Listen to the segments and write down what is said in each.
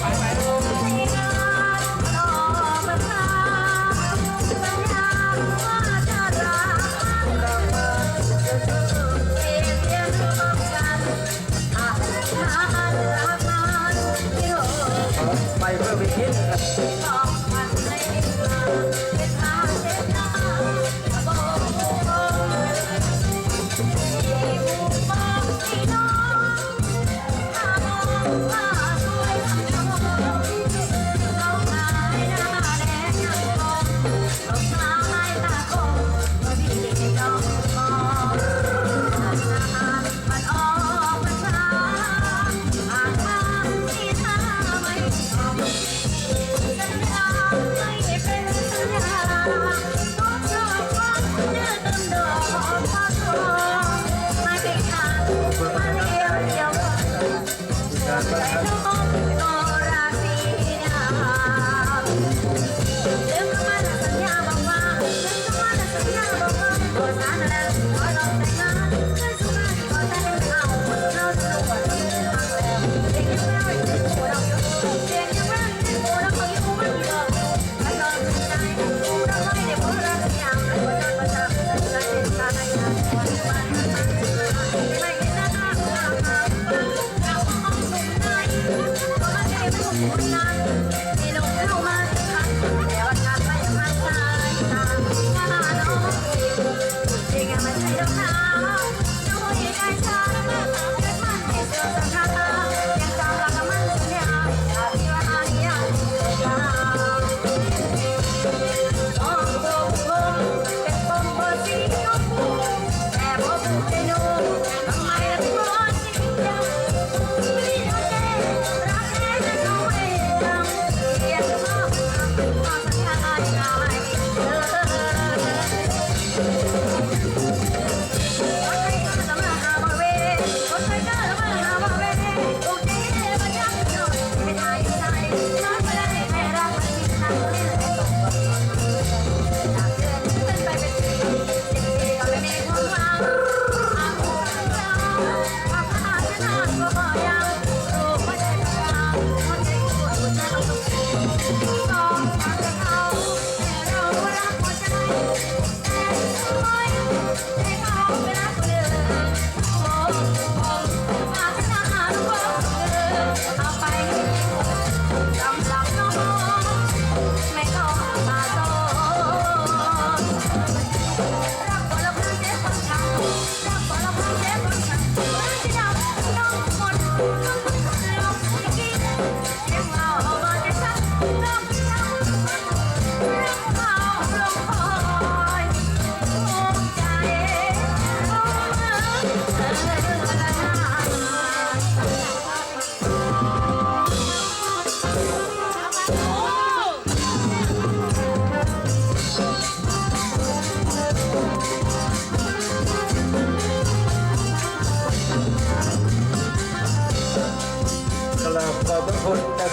拜拜。喽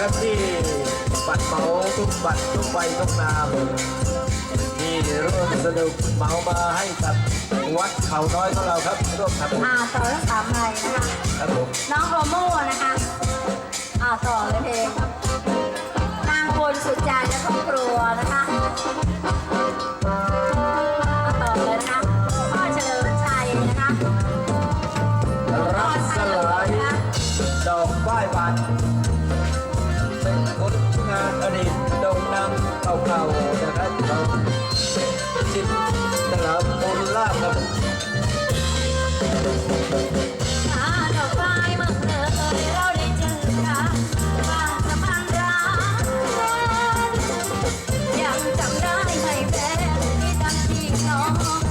ับที่บัตรเมาทุกบัตรทุกใบทุกนามที่ร่วมสนุกเมามาให้กับวัดเขาน้อยของเราครับร่วมทำอ่าต่อแสามใบนะ เก่าๆนะครับเราชิดตลาดมูลลาบครับยังจำได้ไหมแฟนที่ทำที่น้อง